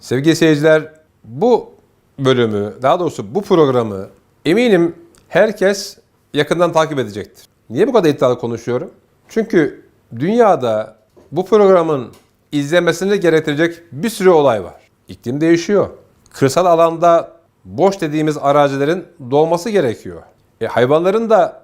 Sevgili seyirciler, bu bölümü, daha doğrusu bu programı eminim herkes yakından takip edecektir. Niye bu kadar iddialı konuşuyorum? Çünkü dünyada bu programın izlenmesini gerektirecek bir sürü olay var. İklim değişiyor. Kırsal alanda boş dediğimiz arazilerin dolması gerekiyor. E, hayvanların da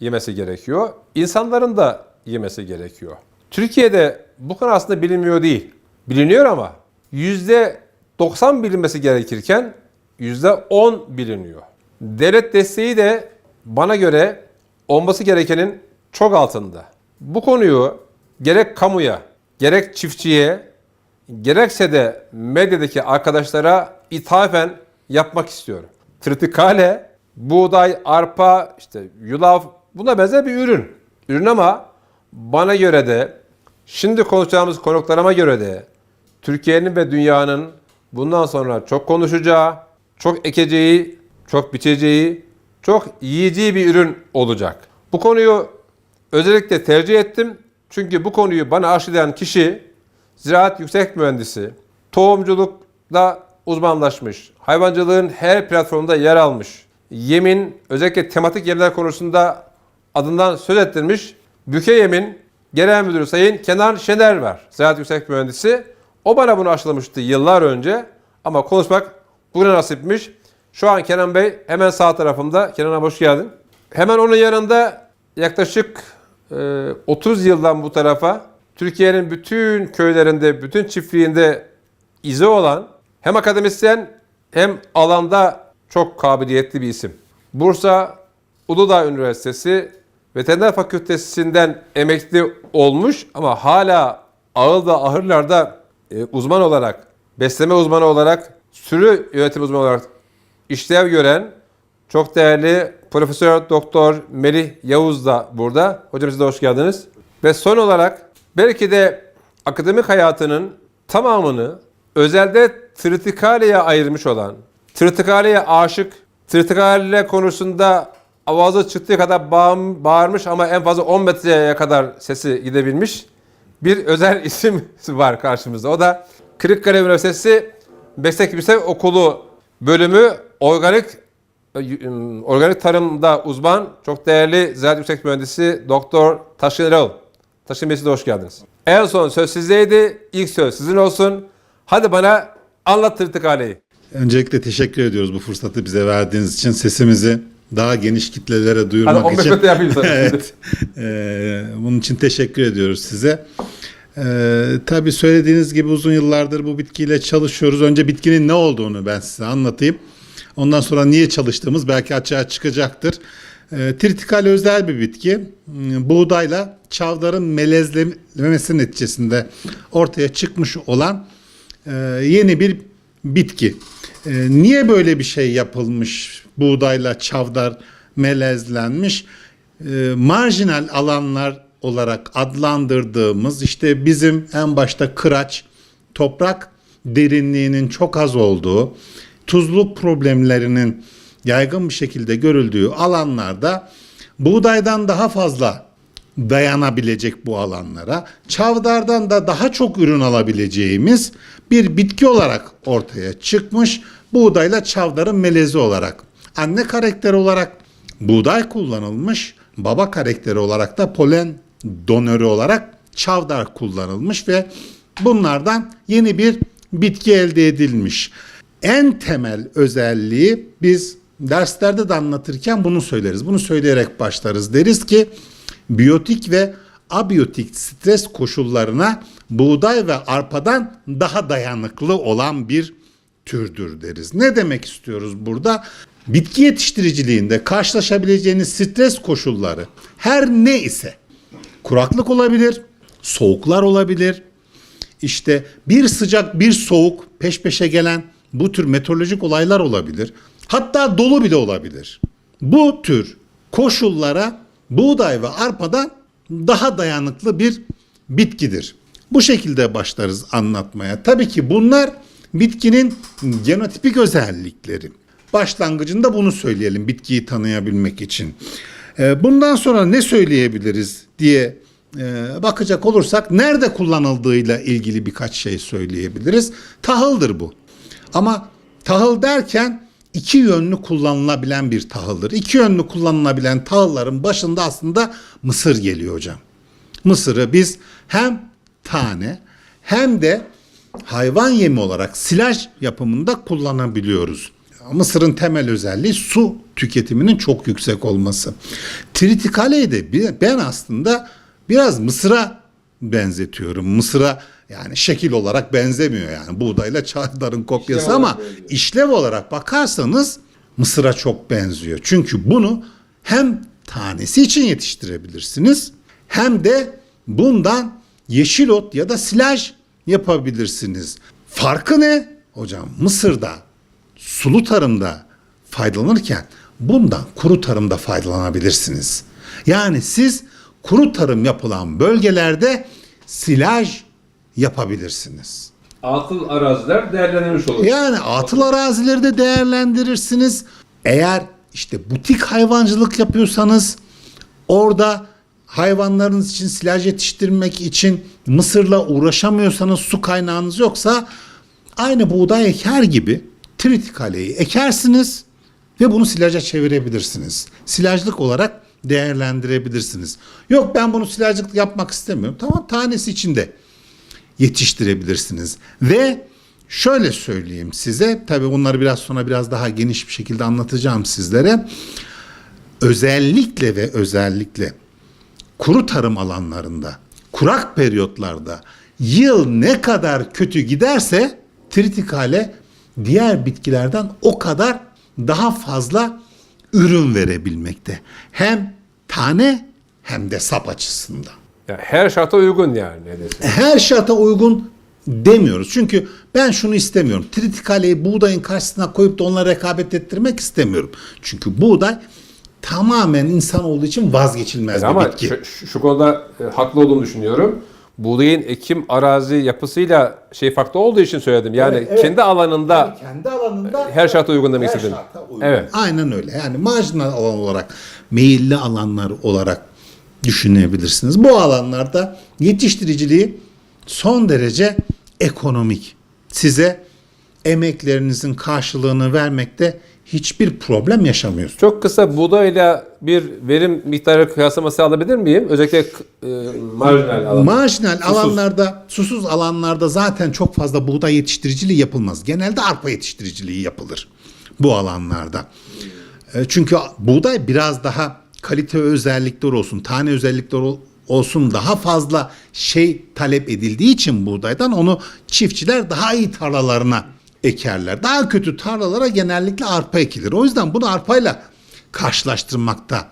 yemesi gerekiyor. İnsanların da yemesi gerekiyor. Türkiye'de bu konu aslında bilinmiyor değil. Biliniyor ama %90 bilinmesi gerekirken %10 biliniyor. Devlet desteği de bana göre olması gerekenin çok altında. Bu konuyu gerek kamuya, gerek çiftçiye, gerekse de medyadaki arkadaşlara ithafen yapmak istiyorum. Tritikale, buğday, arpa, işte yulaf buna benzer bir ürün. Ürün ama bana göre de şimdi konuşacağımız konuklarıma göre de Türkiye'nin ve dünyanın bundan sonra çok konuşacağı, çok ekeceği, çok biçeceği, çok yiyeceği bir ürün olacak. Bu konuyu özellikle tercih ettim. Çünkü bu konuyu bana aşılayan kişi ziraat yüksek mühendisi, tohumculukla uzmanlaşmış, hayvancılığın her platformda yer almış, yemin özellikle tematik yemler konusunda adından söz ettirmiş Büke Yemin Genel Müdürü Sayın Kenan Şener var. Ziraat Yüksek Mühendisi. O bana bunu aşılamıştı yıllar önce ama konuşmak bugüne nasipmiş. Şu an Kenan Bey hemen sağ tarafımda. Kenan abi hoş geldin. Hemen onun yanında yaklaşık e, 30 yıldan bu tarafa Türkiye'nin bütün köylerinde, bütün çiftliğinde izi olan hem akademisyen hem alanda çok kabiliyetli bir isim. Bursa Uludağ Üniversitesi Veteriner Fakültesinden emekli olmuş ama hala ağılda ahırlarda e, uzman olarak, besleme uzmanı olarak, sürü yönetim uzmanı olarak işlev gören çok değerli Profesör Doktor Melih Yavuz da burada. Hocam siz de hoş geldiniz. Ve son olarak belki de akademik hayatının tamamını özelde tritikaliye ayırmış olan, tritikaliye aşık, tritikale konusunda avazı çıktığı kadar bağım, bağırmış ama en fazla 10 metreye kadar sesi gidebilmiş bir özel isim var karşımızda. O da Kırıkkale Üniversitesi Meslek Yüksek Okulu bölümü organik organik tarımda uzman, çok değerli ziraat yüksek mühendisi Doktor Taşkın Erol. Taşkın Bey siz de hoş geldiniz. En son söz sizdeydi. İlk söz sizin olsun. Hadi bana anlat Tırtıkale'yi. Öncelikle teşekkür ediyoruz bu fırsatı bize verdiğiniz için. Sesimizi daha geniş kitlelere duyurmak Hadi 15 için. evet. Ee, bunun için teşekkür ediyoruz size. Ee, tabii söylediğiniz gibi uzun yıllardır bu bitkiyle çalışıyoruz. Önce bitkinin ne olduğunu ben size anlatayım. Ondan sonra niye çalıştığımız belki açığa çıkacaktır. Ee, tritikal özel bir bitki. Hmm, Buğdayla çavdarın melezlemesi neticesinde ortaya çıkmış olan e, yeni bir bitki. E, niye böyle bir şey yapılmış? Buğdayla çavdar melezlenmiş. E, marjinal alanlar olarak adlandırdığımız işte bizim en başta kıraç, toprak derinliğinin çok az olduğu, tuzluk problemlerinin yaygın bir şekilde görüldüğü alanlarda buğdaydan daha fazla dayanabilecek bu alanlara, çavdardan da daha çok ürün alabileceğimiz bir bitki olarak ortaya çıkmış. Buğdayla çavdarın melezi olarak. Anne karakteri olarak buğday kullanılmış, baba karakteri olarak da polen donörü olarak çavdar kullanılmış ve bunlardan yeni bir bitki elde edilmiş. En temel özelliği biz derslerde de anlatırken bunu söyleriz. Bunu söyleyerek başlarız. Deriz ki biyotik ve abiyotik stres koşullarına buğday ve arpadan daha dayanıklı olan bir türdür deriz. Ne demek istiyoruz burada? Bitki yetiştiriciliğinde karşılaşabileceğiniz stres koşulları her ne ise kuraklık olabilir, soğuklar olabilir, işte bir sıcak bir soğuk peş peşe gelen bu tür meteorolojik olaylar olabilir. Hatta dolu bile olabilir. Bu tür koşullara buğday ve arpadan daha dayanıklı bir bitkidir. Bu şekilde başlarız anlatmaya. Tabii ki bunlar bitkinin genotipik özellikleri. Başlangıcında bunu söyleyelim bitkiyi tanıyabilmek için. Ee, Bundan sonra ne söyleyebiliriz diye e, bakacak olursak nerede kullanıldığıyla ilgili birkaç şey söyleyebiliriz. Tahıldır bu. Ama tahıl derken iki yönlü kullanılabilen bir tahıldır. İki yönlü kullanılabilen tahılların başında aslında mısır geliyor hocam. Mısırı biz hem tane hem de hayvan yemi olarak silaj yapımında kullanabiliyoruz. Mısırın temel özelliği su tüketiminin çok yüksek olması. Tritikale'yi de ben aslında biraz mısıra benzetiyorum. Mısıra yani şekil olarak benzemiyor yani buğdayla çavdarın kopyası İşlev ama olarak işlev olarak bakarsanız mısıra çok benziyor. Çünkü bunu hem tanesi için yetiştirebilirsiniz hem de bundan yeşil ot ya da silaj yapabilirsiniz. Farkı ne? Hocam Mısır'da sulu tarımda faydalanırken bundan kuru tarımda faydalanabilirsiniz. Yani siz kuru tarım yapılan bölgelerde silaj yapabilirsiniz. Atıl araziler değerlendirilmiş olur. Yani atıl arazileri de değerlendirirsiniz. Eğer işte butik hayvancılık yapıyorsanız orada hayvanlarınız için silaj yetiştirmek için mısırla uğraşamıyorsanız su kaynağınız yoksa aynı buğday eker gibi tritikaleyi ekersiniz ve bunu silaja çevirebilirsiniz. Silajlık olarak değerlendirebilirsiniz. Yok ben bunu silajlık yapmak istemiyorum. Tamam tanesi içinde yetiştirebilirsiniz. Ve şöyle söyleyeyim size, tabii bunları biraz sonra biraz daha geniş bir şekilde anlatacağım sizlere. Özellikle ve özellikle kuru tarım alanlarında, kurak periyotlarda yıl ne kadar kötü giderse tritikale diğer bitkilerden o kadar daha fazla ürün verebilmekte. Hem tane hem de sap açısından Yani her şarta uygun yani neredeyse. her şarta uygun demiyoruz. Çünkü ben şunu istemiyorum. Tritikaleyi buğdayın karşısına koyup da onunla rekabet ettirmek istemiyorum. Çünkü buğday tamamen insan olduğu için vazgeçilmez bir Ama bitki. şu, şu konuda e, haklı olduğunu düşünüyorum. Buğdayın ekim arazi yapısıyla şey farklı olduğu için söyledim. Yani Evet, evet. kendi alanında kendi alanında her şarta uygun demek her istedim. şarta uygun. Evet. Aynen öyle. Yani marjinal alan olarak, meyilli alanlar olarak düşünebilirsiniz. Bu alanlarda yetiştiriciliği son derece ekonomik. Size emeklerinizin karşılığını vermekte hiçbir problem yaşamıyorsunuz. Çok kısa buğdayla bir verim miktarı kıyaslaması alabilir miyim? Özellikle e, marjinal alan. Marjinal alanlarda, susuz alanlarda zaten çok fazla buğday yetiştiriciliği yapılmaz. Genelde arpa yetiştiriciliği yapılır bu alanlarda. E, Çünkü buğday biraz daha kalite özellikler olsun, tane özellikler ol- olsun daha fazla şey talep edildiği için buğdaydan onu çiftçiler daha iyi tarlalarına ekerler. Daha kötü tarlalara genellikle arpa ekilir. O yüzden bunu arpayla karşılaştırmakta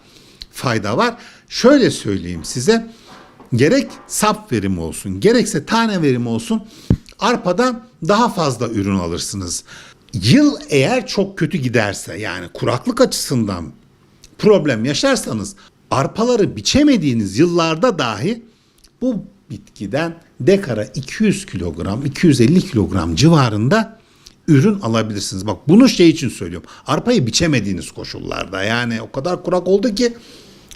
fayda var. Şöyle söyleyeyim size. Gerek sap verimi olsun, gerekse tane verimi olsun arpadan daha fazla ürün alırsınız. Yıl eğer çok kötü giderse yani kuraklık açısından problem yaşarsanız arpaları biçemediğiniz yıllarda dahi bu bitkiden dekara 200 kilogram, 250 kilogram civarında ürün alabilirsiniz. Bak bunu şey için söylüyorum. Arpayı biçemediğiniz koşullarda yani o kadar kurak oldu ki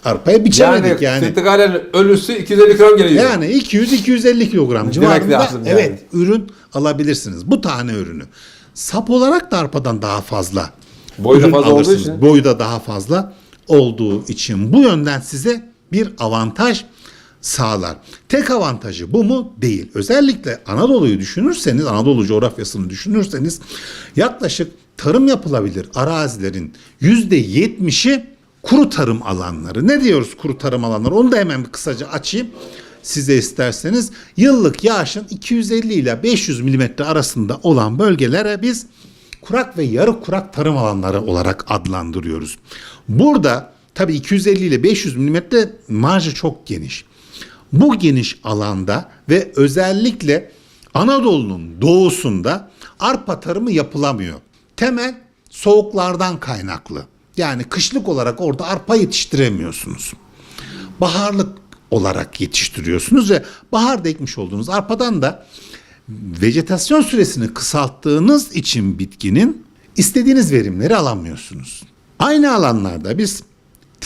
arpayı biçemedik Yani, yani. yani. ölüsü 250 gram geliyor. Yani 200-250 kilogram civarında lazım yani. evet ürün alabilirsiniz. Bu tane ürünü. Sap olarak da arpadan daha fazla Boyu da ürün fazla olduğu alırsınız. için. Boyu da daha fazla olduğu için bu yönden size bir avantaj sağlar. Tek avantajı bu mu? Değil. Özellikle Anadolu'yu düşünürseniz, Anadolu coğrafyasını düşünürseniz yaklaşık tarım yapılabilir arazilerin %70'i kuru tarım alanları. Ne diyoruz kuru tarım alanları? Onu da hemen bir kısaca açayım size isterseniz. Yıllık yağışın 250 ile 500 milimetre arasında olan bölgelere biz kurak ve yarı kurak tarım alanları olarak adlandırıyoruz. Burada tabii 250 ile 500 milimetre marjı çok geniş. Bu geniş alanda ve özellikle Anadolu'nun doğusunda arpa tarımı yapılamıyor. Temel soğuklardan kaynaklı. Yani kışlık olarak orada arpa yetiştiremiyorsunuz. Baharlık olarak yetiştiriyorsunuz ve baharda ekmiş olduğunuz arpadan da vejetasyon süresini kısalttığınız için bitkinin istediğiniz verimleri alamıyorsunuz. Aynı alanlarda biz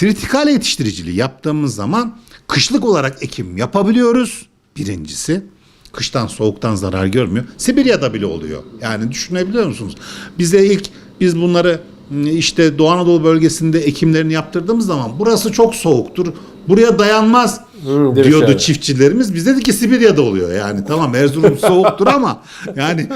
tritikale yetiştiriciliği yaptığımız zaman Kışlık olarak ekim yapabiliyoruz. Birincisi. Kıştan soğuktan zarar görmüyor. Sibirya'da bile oluyor. Yani düşünebiliyor musunuz? Bize ilk biz bunları ıı, işte Doğu Anadolu bölgesinde ekimlerini yaptırdığımız zaman burası çok soğuktur. Buraya dayanmaz Hı, diyordu yani. çiftçilerimiz. Biz dedik ki Sibirya'da oluyor yani. Tamam Erzurum soğuktur ama yani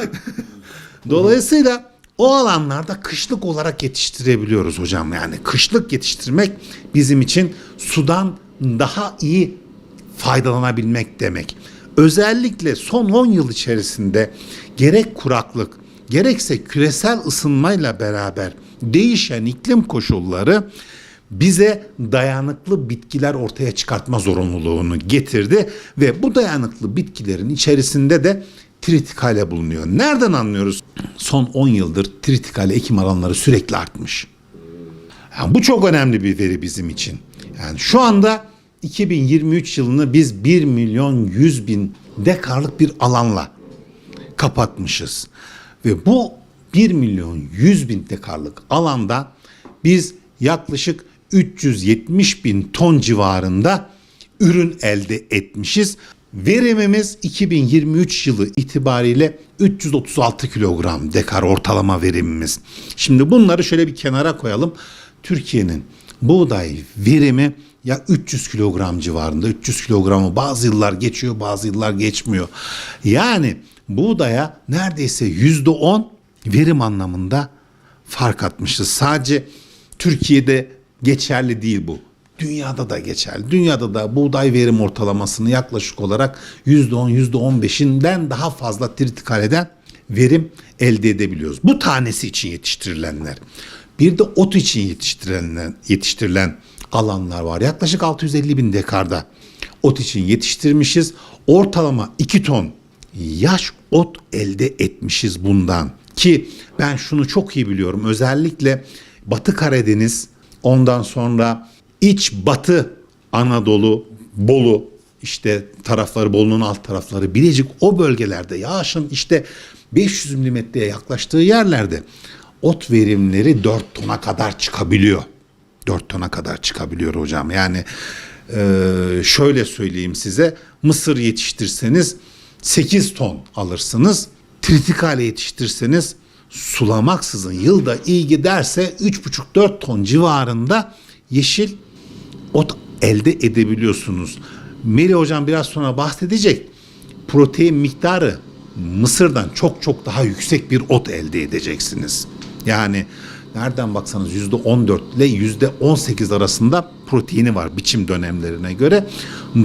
dolayısıyla o alanlarda kışlık olarak yetiştirebiliyoruz hocam. Yani kışlık yetiştirmek bizim için sudan daha iyi faydalanabilmek demek. Özellikle son 10 yıl içerisinde gerek kuraklık gerekse küresel ısınmayla beraber değişen iklim koşulları bize dayanıklı bitkiler ortaya çıkartma zorunluluğunu getirdi ve bu dayanıklı bitkilerin içerisinde de tritikale bulunuyor. Nereden anlıyoruz? Son 10 yıldır tritikale ekim alanları sürekli artmış. Yani bu çok önemli bir veri bizim için. Yani şu anda 2023 yılını biz 1 milyon 100 bin dekarlık bir alanla kapatmışız. Ve bu 1 milyon 100 bin dekarlık alanda biz yaklaşık 370 bin ton civarında ürün elde etmişiz. Verimimiz 2023 yılı itibariyle 336 kilogram dekar ortalama verimimiz. Şimdi bunları şöyle bir kenara koyalım. Türkiye'nin buğday verimi ya 300 kilogram civarında. 300 kilogramı bazı yıllar geçiyor bazı yıllar geçmiyor. Yani buğdaya neredeyse yüzde on verim anlamında fark atmışız. Sadece Türkiye'de geçerli değil bu. Dünyada da geçerli. Dünyada da buğday verim ortalamasını yaklaşık olarak %10, %15'inden daha fazla tritikal verim elde edebiliyoruz. Bu tanesi için yetiştirilenler. Bir de ot için yetiştirilen, yetiştirilen alanlar var. Yaklaşık 650 bin dekarda ot için yetiştirmişiz. Ortalama 2 ton yaş ot elde etmişiz bundan. Ki ben şunu çok iyi biliyorum. Özellikle Batı Karadeniz ondan sonra iç batı Anadolu, Bolu işte tarafları Bolu'nun alt tarafları Bilecik o bölgelerde yağışın işte 500 milimetreye yaklaştığı yerlerde ot verimleri 4 tona kadar çıkabiliyor. 4 tona kadar çıkabiliyor hocam. Yani e, şöyle söyleyeyim size mısır yetiştirseniz 8 ton alırsınız. Tritikale yetiştirseniz sulamaksızın yılda iyi giderse 3,5-4 ton civarında yeşil ot elde edebiliyorsunuz. Meli hocam biraz sonra bahsedecek. Protein miktarı mısırdan çok çok daha yüksek bir ot elde edeceksiniz. Yani nereden baksanız yüzde 14 ile yüzde 18 arasında proteini var biçim dönemlerine göre.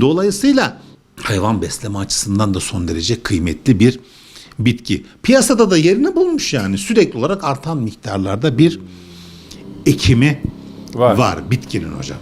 Dolayısıyla hayvan besleme açısından da son derece kıymetli bir bitki. Piyasada da yerini bulmuş yani sürekli olarak artan miktarlarda bir ekimi Var. var bitkinin hocam.